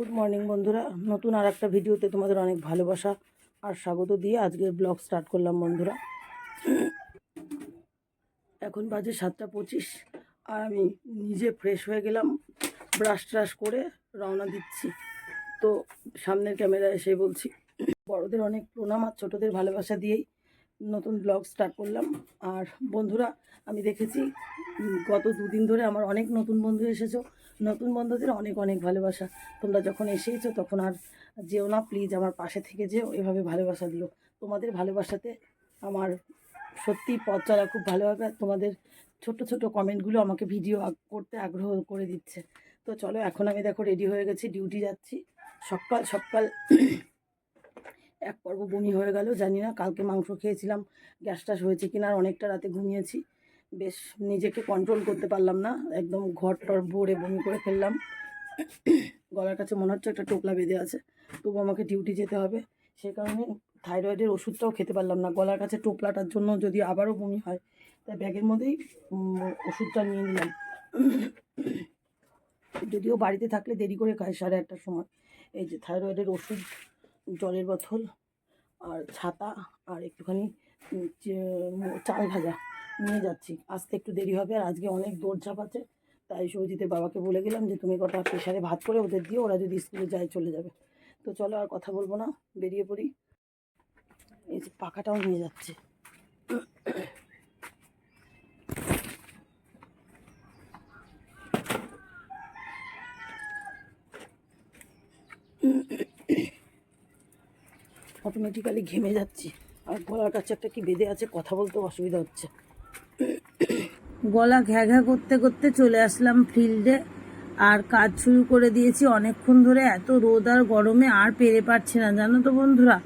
Good morning বন্ধুরা। নতুন আর একটা ভিডিওতে তোমাদের অনেক ভালোবাসা আর স্বাগত দিয়ে আজকের ব্লগ স্টার্ট করলাম, বন্ধুরা। এখন বাজে সাতটা পঁচিশ আর আমি নিজে ফ্রেশ হয়ে গেলাম ব্রাশ ট্রাশ করে রওনা দিচ্ছি। তো সামনের ক্যামেরায় এসে বলছি, বড়দের অনেক প্রণাম আর ছোটোদের ভালোবাসা দিয়েই নতুন ব্লগ স্টার্ট করলাম। আর বন্ধুরা, আমি দেখেছি গত দুদিন ধরে আমার অনেক নতুন বন্ধু এসেছ। নতুন বন্ধুদের অনেক অনেক ভালোবাসা। তোমরা যখন এসেইছো, তখন আর যেও না প্লিজ আমার পাশে থেকে যেও, এভাবে ভালোবাসা দিও। তোমাদের ভালোবাসাতে আমার সত্যি পথ চলা খুব ভালো হবে। আর তোমাদের ছোট ছোট কমেন্টগুলো আমাকে ভিডিও করতে আগ্রহ করে দিচ্ছে। তো চলো, এখন আমি দেখো রেডি হয়ে গেছি ডিউটি যাচ্ছি। সকাল সকাল এক পর্ব বমি হয়ে গেল, জানি না কালকে মাংস খেয়েছিলাম গ্যাস ট্যাস হয়েছে কিনা, আর অনেকটা রাতে ঘুমিয়েছি। বেশ নিজেকে কন্ট্রোল করতে পারলাম না। একদম ঘর টর ভরে বমি করে ফেললাম। গলার কাছে মনে হচ্ছে একটা টোপলা বেঁধে আছে। তবু আমাকে ডিউটি যেতে হবে। সেই কারণে থাইরয়েডের ওষুধটাও খেতে পারলাম না। গলার কাছে টোপলাটার জন্য যদি আবারও বমি হয়, তাই ব্যাগের মধ্যেই ওষুধটা নিয়ে নিলাম। যদিও বাড়িতে থাকলে দেরি করে খায় সাড়ে আটটার সময়। এই যে থাইরয়েডের ওষুধ, জলের বোতল আর ছাতা আর একটুখানি চাল ভাজা। নিয়ে যাচ্ছি। আসতে একটু দেরি হবে আর আজকে অনেক দৌড়ঝাঁপ আছে। তাই সৌজিতের বাবাকে বলে গেলাম যে, তুমি কটা প্রেশারে ভাত করে ওদের দিয়ে ওরা যদি স্কুলে যায় চলে যাবে। তো চলো আর কথা বলব না, বেরিয়ে পড়ি। এই যে পাখাটাও নিয়ে যাচ্ছে। অটোমেটিক্যালি ঘেমে যাচ্ছি। আর গলার কাছে একটা কি বেঁধে আছে, কথা বলতে অসুবিধা হচ্ছে। গলা ঘ্যা ঘ্যা করতে করতে চলে আসলাম ফিল্ডে। আর কাজ শুরু করে দিয়েছি অনেকক্ষণ ধরে। এত রোদ আর গরমে আর পেরে পারছি না, জানো তো বন্ধুরা?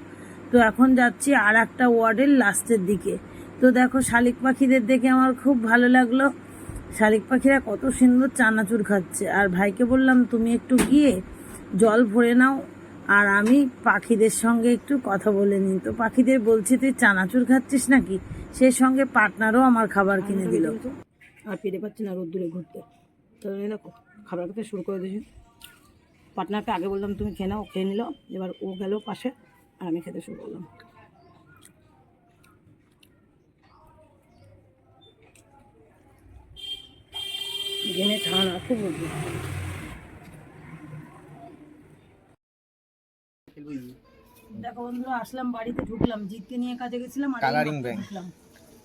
তো এখন যাচ্ছি আর একটা ওয়ার্ডের লাস্টের দিকে। তো দেখো, শালিক পাখিদের দেখে আমার খুব ভালো লাগল। শালিক পাখিরা কত সুন্দর চানাচুর খাচ্ছে। আর ভাইকে বললাম, তুমি একটু গিয়ে জল ভরে নাও। আর আমি পাখিদের সঙ্গে একটু কথা বলে নিই। তো পাখিদের বলছি, তুই চানাচুর খাচ্ছিস নাকি? সেই সঙ্গে পার্টনারও আমার খাবার কিনে দিল। আর পেরে পাচ্ছি না রোদ্দুরে ঘুরতে। তো দেখো খাবার খেতে শুরু করে দিয়েছি। পার্টনারকে আগে বললাম তুমি খেয়ে নাও খেয়ে নিল। এবার ও গেল পাশে আর আমি খেতে শুরু করলাম। উঠবে দেখো বন্ধুরা আসলাম বাড়িতে ঢুকলাম জিতকে নিয়ে কাজে গেছিলাম আর ঢুকলাম।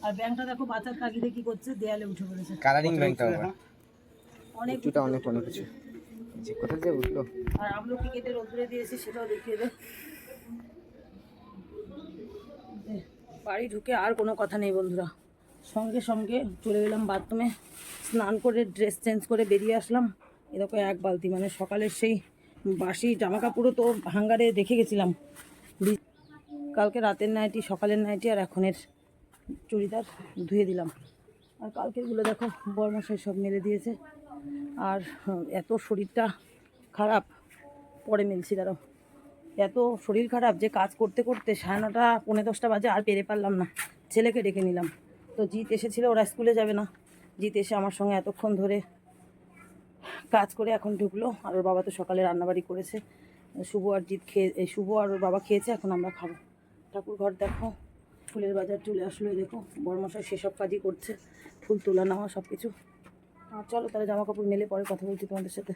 আর ব্যাংকটা দেখো বাচ্চার তাগিদে কি করছে? দেয়ালে উঠে পড়েছে। কালারিং ব্যাংকটা অনেক কিছুটা অনেক অনেক কিছু যে কোথায় যে উঠল? আর আমলকি কেটে রোদ্রে দিয়েছি সেটাও দেখিয়ে দে। দে, বাড়ি ঢুকে আর কোনো কথা নেই বন্ধুরা। সঙ্গে সঙ্গে চলে গেলাম বাথরুমে। স্নান করে ড্রেস চেঞ্জ করে বেরিয়ে আসলাম। এরকম এক বালতি মানে সকালের সেই বাসি জামা কাপড়ও তো হাঙ্গারে দেখে গেছিলাম। কালকে রাতের নাইটি সকালের নাইটি আর এখনের। চুড়িদার ধুয়ে দিলাম। আর কালকেরগুলো দেখো, বরমশাই সব মেলে দিয়েছে। আর এত শরীরটা খারাপ, পরে মিলছি, দাঁড়াও। এত শরীর খারাপ যে কাজ করতে করতে সাড়ে নটা, পৌনে দশটা বাজে আর পেরে পারলাম না। ছেলেকে ডেকে নিলাম। তো জিৎ এসেছিল, ওরা স্কুলে যাবে না। জিৎ এসে আমার সঙ্গে এতক্ষণ ধরে কাজ করে এখন ঢুকলো। আর ওর বাবা তো সকালে রান্নাবাড়ি করেছে। শুভ আর জিৎ খেয়ে শুভ আর ওর বাবা খেয়েছে, এখন আমরা খাব। ঠাকুর ঘর দেখো। ফুলের বাজার চলে আসলো দেখো, বড়মশাই সেসব কাজই করছে, ফুল তোলা নেওয়া সব কিছু চলো তাহলে জামা কাপড় মেলে পরে কথা বলছি তোমাদের সাথে।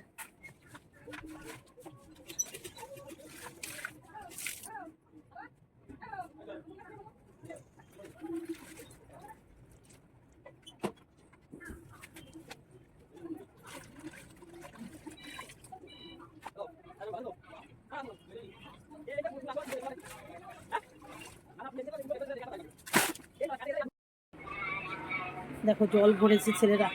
দেখো জল ভরেছে ছেলেরা।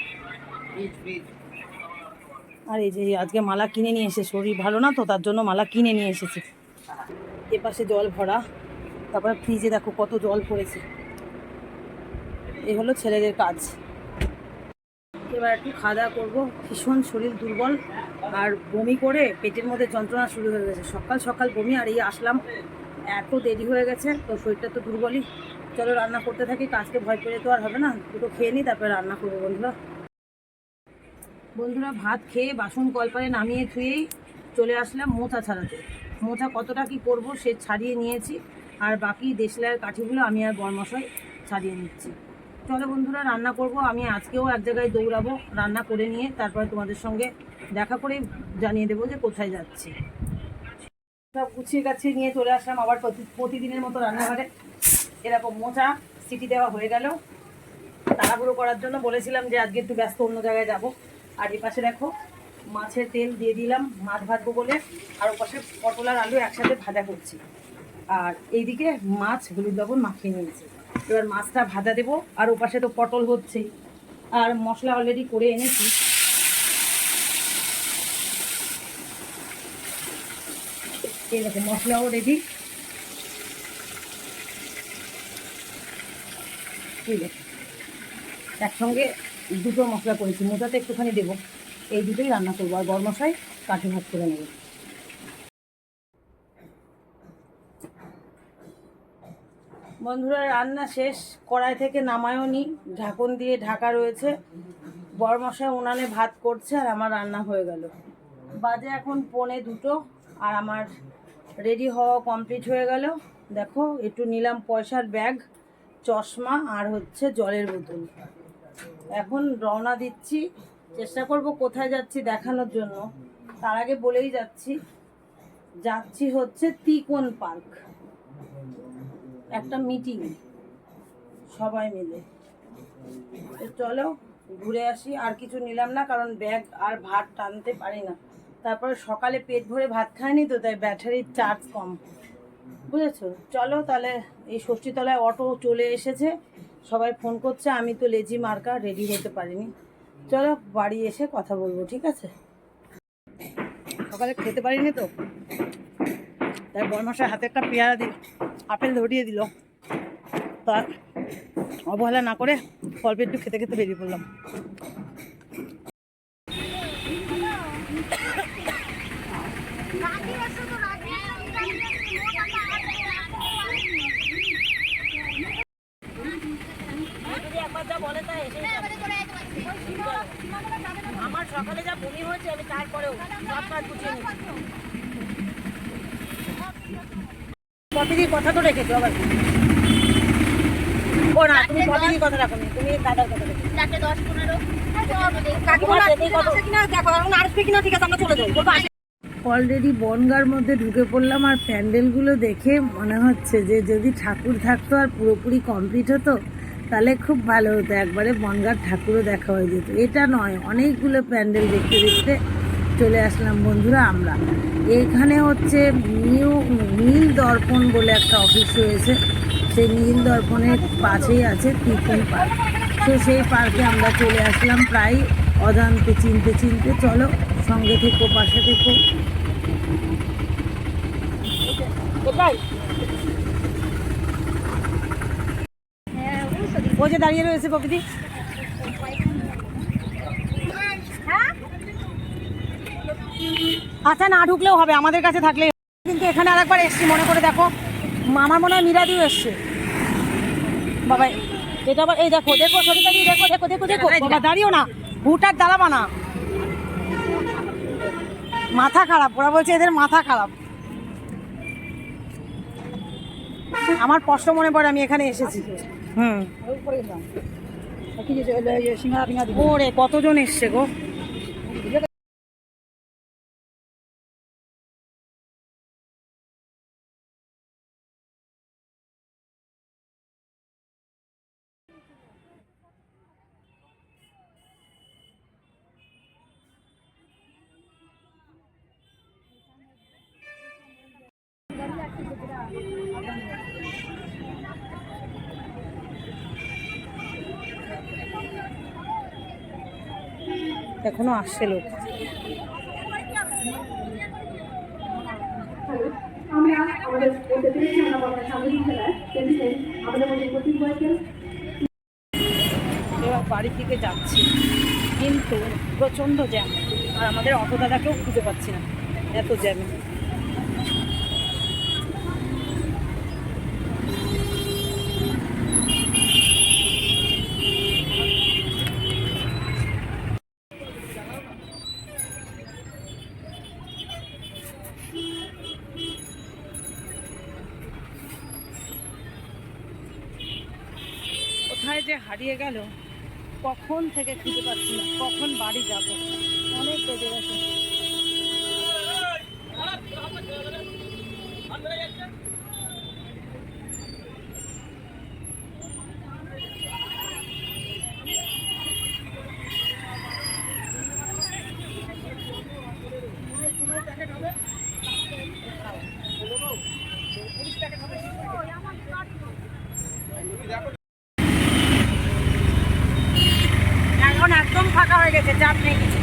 আর এই যে আজকে মালা কিনে নিয়ে এসে শরীর ভালো না তো, তার জন্য মালা কিনে নিয়ে এসেছে। এপাশে জল ভরা, তারপরে ফ্রিজে দেখো কত জল পড়েছে। এই হলো ছেলেদের কাজ। এবার একটু খাওয়া দাওয়া করব। ভীষণ শরীর দুর্বল, আর বমি করে পেটের মধ্যে যন্ত্রণা শুরু হয়ে গেছে। সকাল সকাল বমি, আর এই আসলাম, এত দেরি হয়ে গেছে, তো শরীরটা তো দুর্বলই। চলো রান্না করতে থাকি, কাজকে ভয় পেলে তো আর হবে না। দুটো খেয়ে নিই তারপরে রান্না করব বন্ধুরা। বন্ধুরা, ভাত খেয়ে বাসন কলপারে নামিয়ে ধুয়েই চলে আসলাম মোচা ছাড়াতে। মোচা কতটা কি করব সে ছাড়িয়ে নিয়েছি, আর বাকি দেশলাইয়ের কাঠিগুলো আমি আর বরমশাই ছাড়িয়ে নিচ্ছি। চলো বন্ধুরা, রান্না করব। আমি আজকেও এক জায়গায় দৌড়াবো, রান্না করে নিয়ে তারপরে তোমাদের সঙ্গে দেখা করে জানিয়ে দেবো যে কোথায় যাচ্ছি। সব গুছিয়ে গাছিয়ে নিয়ে চলে আসলাম আবার প্রতি- প্রতিদিনের মতো রান্নাঘরে। এরকম মোচা সিটি দেওয়া হয়ে গেল। তাড়াহুড়ো করার জন্য বলেছিলাম যে আজকে একটু ব্যস্ত অন্য জায়গায় যাব। আর এই পাশে দেখো, মাছের তেল দিয়ে দিলাম, মাছ ভাজবো বলে। আর ওপাশে পটল আর আলু একসাথে ভাজা করছি। আর এইদিকে মাছ, হলুদ লবণ মাখিয়ে নিয়েছি। এবার মাছটা ভাজা দেবো, আর ওপাশে তো পটল হচ্ছেই। আর মশলা অলরেডি করে এনেছি। এই দেখো, মশলাও রেডি দেখো একসঙ্গে দুটো মশলা করেছি, মোটাতে একটুখানি দেবো। এই দুটোই রান্না করব, আর গরম মশাই কাঠি ভাত করে নেব। বন্ধুরা, রান্না শেষ। কড়াই থেকে নামায়ও নি ঢাকন দিয়ে ঢাকা রয়েছে। বরমশাই উনানে ভাত করছে, আর আমার রান্না হয়ে গেল। বাজে এখন পৌনে দুটো, আর আমার রেডি হওয়া কমপ্লিট হয়ে গেল। দেখো, একটু নিলাম পয়সার ব্যাগ। চশমা আর হচ্ছে জলের বোতল। এখন রওনা দিচ্ছি। চেষ্টা করব কোথায় যাচ্ছি দেখানোর জন্য। তার আগে বলেই যাচ্ছি যাচ্ছি হচ্ছে তিকোন পার্ক। একটা মিটিং, সবাই মিলে। চলো, ঘুরে আসি, আর কিছু নিলাম না, কারণ ব্যাগ আর ভাত টানতে পারি না। তারপরে সকালে পেট ভরে ভাত খায়নি তো, তাই ব্যাটারির চার্জ কম। বুঝেছ? চলো তাহলে এই ষষ্ঠীতলায় অটো চলে এসেছে। সবাই ফোন করছে, আমি তো লেজি মার্কা রেডি হতে পারিনি। চলো বাড়ি এসে কথা বলব, ঠিক আছে? সকালে খেতে পারিনি তো। তাই বরমাসের হাতে একটা পেয়ারা দিল, আপেল ধরিয়ে দিল। তার অবহেলা না করে অল্প একটু খেতে খেতে বেরিয়ে পড়লাম। সকালে যা বমি হয়েছে আমি তারপরেও সব কাজ গুছিয়ে কপিদির কথা তো রেখেছো আবার। ও না তুমি কথা রাখো তুমি দাদার কথা রেখেছো। চারটে দশ পনেরো। অলরেডি বনগার মধ্যে ঢুকে পড়লাম আর প্যান্ডেলগুলো দেখে মনে হচ্ছে যে যদি ঠাকুর থাকতো আর পুরোপুরি কমপ্লিট হতো তাহলে খুব ভালো হতো। একবারে বনগার ঠাকুরও দেখা হয়ে যেত। এটা নয়, অনেকগুলো প্যান্ডেল দেখতে দেখতে চলে আসলাম বন্ধুরা আমরা। এখানে হচ্ছে নিউ নীল দর্পণ বলে একটা অফিস রয়েছে। সেই নীল দর্পণের পাশেই আছে তিতুন পার্ক। তো সেই পার্কে আমরা চলে আসলাম প্রায় অজান্তে, চিনতে চিনতে। চলো, সঙ্গে থেকো, পাশে থেকো। ও যে দাঁড়িয়ে রয়েছে প্রকৃতি। আচ্ছা না ঢুকলেও হবে আমাদের কাছে থাকলে কিন্তু এখানে আরেকবার এসছি মনে করে দেখো আমার মনে হয় মিরাদিও এসছে। বাবা এটা আবার এই দেখো দেখো সরিতা দি দেখো দেখো দেখো দেখো বাবা দাঁড়িও না হুটার দাঁড়াবা না মাথা খারাপ ওরা বলছে এদের মাথা খারাপ। আমার কষ্ট মনে পড়ে আমি এখানে এসেছি। হুম। ওরে কতজন এসছে গো? এখনও আসছে লোক এবার বাড়ি থেকে যাচ্ছি। কিন্তু প্রচণ্ড জ্যাম। আর আমাদের অটো দাদাকেও খুঁজে পাচ্ছি না। এত জ্যামে। যে হারিয়ে গেল কখন থেকে খুঁজে পাচ্ছি না কখন বাড়ি যাব? অনেক বেজে গেছে এখন একদম ফাঁকা হয়ে গেছে চাপ নেই কিছু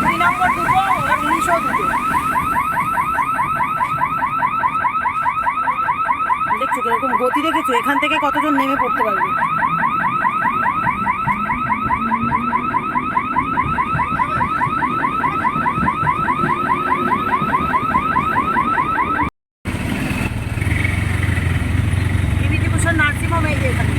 দুই নম্বর দুটো উনিশও দুটো দেখছ কীরকম গতি দেখেছ এখান থেকে কতজন নেমে পড়তে পারবে বিভূতিভূষণ নার্সিংহোম এই যে এখানে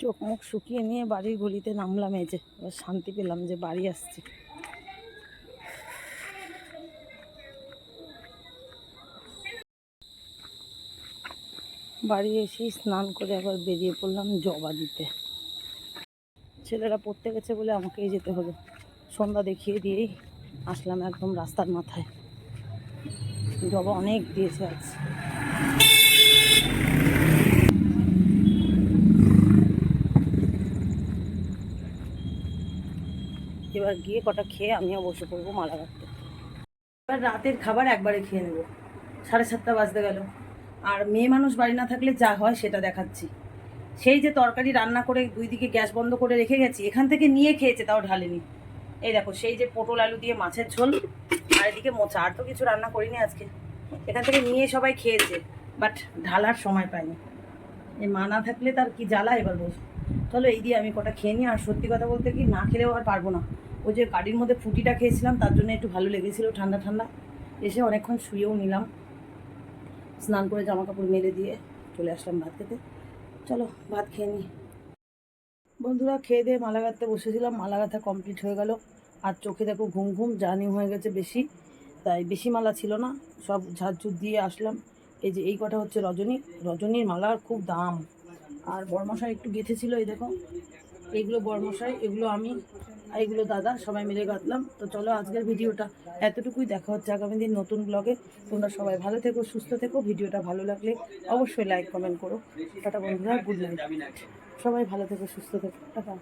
চোখ মুখ শুকিয়ে নিয়ে বাড়ির গলিতে নামলাম, এই যে এবার শান্তি পেলাম যে বাড়ি আসছি। বাড়ি এসেই স্নান করে আবার বেরিয়ে পড়লাম জবা দিতে। ছেলেরা পড়তে গেছে বলে আমাকেই যেতে হলো সন্ধ্যা দেখিয়ে দিয়েই আসলাম একদম রাস্তার মাথায়। জবা অনেক দিয়েছে আজ। এবার গিয়ে কটা খেয়ে আমিও বসে পড়ব মালা গাঁথতে এবার রাতের খাবার একবারে খেয়ে নেব। সাড়ে সাতটা বাজতে গেল। আর মেয়ে মানুষ বাড়ি না থাকলে যা হয় সেটা দেখাচ্ছি। সেই যে তরকারি রান্না করে দুই দিকে গ্যাস বন্ধ করে রেখে গেছি, এখান থেকে নিয়ে খেয়েছে, তাও ঢালেনি। এই দেখো, সেই যে পটল আলু দিয়ে মাছের ঝোল, আর এদিকে মোচা, আর তো কিছু রান্না করিনি আজকে। এখান থেকে নিয়ে সবাই খেয়েছে, বাট ঢালার সময় পায়নি এই মা না থাকলে তার কি জ্বালা, এবার বস চলো এই দিয়ে আমি কটা খেয়ে নিই। আর সত্যি কথা বলতে কি, না খেলেও আর পারব না। ওই যে গাড়ির মধ্যে ফুটিটা খেয়েছিলাম, তার জন্য একটু ভালো লেগেছিলো ঠান্ডা ঠান্ডা। এসে অনেকক্ষণ শুয়েও নিলাম। স্নান করে জামা কাপড় মেলে দিয়ে চলে আসলাম ভাত খেতে। চলো, ভাত খেয়ে নিই। বন্ধুরা, খেয়ে দিয়ে মালা গাঁথতে বসেছিলাম। মালা গাঁথা কমপ্লিট হয়ে গেল। আর চোখে দেখো ঘুম ঘুম জার্নি হয়ে গেছে বেশি। তাই বেশি মালা ছিল না, সব ঝাড়ঝুট দিয়ে আসলাম। এই যে এই কটা হচ্ছে রজনী। রজনীর মালার খুব দাম। আর বর্মশাই একটু গেঁথেছিল, এই দেখো। এইগুলো বর্মশাই, এগুলো আমি, আর এগুলো দাদা, সবাই মিলে গাঁথলাম। তো চলো আজকের ভিডিওটা এতটুকুই। দেখা হচ্ছে আগামী দিন নতুন ব্লগে তোমরা সবাই ভালো থেকো, সুস্থ থেকো। ভিডিওটা ভালো লাগলে অবশ্যই লাইক কমেন্ট করো। টাটা বন্ধুরা গুড নাইট সবাই ভালো থেকো, সুস্থ থেকো। টাটা।